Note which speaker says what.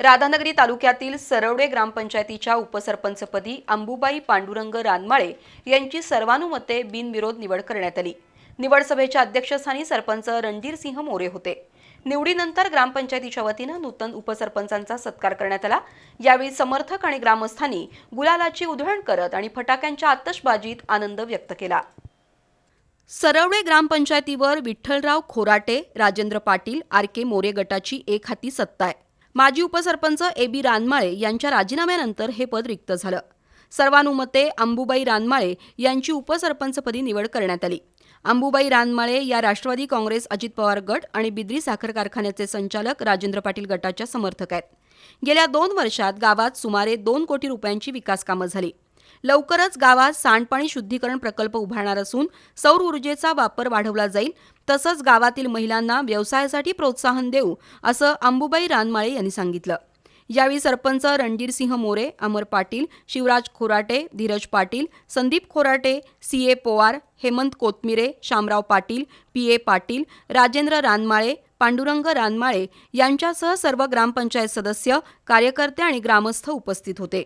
Speaker 1: राधानगरी तालुक्यातील सरवडे ग्रामपंचायतीच्या उपसरपंचपदी अंबुबाई पांडुरंग रानमाळे यांची सर्वानुमते बिनविरोध निवड करण्यात आली. निवड सभेच्या अध्यक्षस्थानी सरपंच रणधीर सिंह मोरे होते. निवडीनंतर ग्रामपंचायतीच्या वतीनं नूतन उपसरपंचांचा सत्कार करण्यात आला. यावेळी समर्थक आणि ग्रामस्थांनी गुलालाची उधळण करत आणि फटाक्यांच्या आतषबाजीत आनंद व्यक्त केला. सरवडे ग्रामपंचायतीवर विठ्ठलराव खोराटे राजेंद्र पाटील आर के मोरे गटाची एक हाती सत्ता आहे. माजी उपसरपंच ए बी रानमाळे यांच्या राजीनाम्यानंतर हे पद रिक्त झालं. सर्वानुमते अंबुबाई रानमाळे यांची उपसरपंचपदी निवड करण्यात आली. अंबुबाई रानमाळे या राष्ट्रवादी काँग्रेस अजित पवार गट आणि बिद्री साखर कारखान्याचे संचालक राजेंद्र पाटील गटाच्या समर्थक आहेत. गेल्या दोन वर्षात गावात सुमारे दोन कोटी रुपयांची विकास कामं झाली. लवकरच गावात सांडपाणी शुद्धीकरण प्रकल्प उभारणार असून सौर ऊर्जेचा वापर वाढवला जाईल. तसंच गावातील महिलांना व्यवसायासाठी प्रोत्साहन देऊ असं अंबुबाई रानमाळे यांनी सांगितलं. यावेळी sarpanch Randhir Singh More Amar Patil Shivraj Khorate Dhiraj Patil Sandeep Khorate C A Powar Hemant Kotmire Shamrao Patil P A Patil Rajendra Ranmale Pandurang Ranmale यांच्यासह सर्व ग्रामपंचायत सदस्य कार्यकर्ते आणि ग्रामस्थ उपस्थित होते.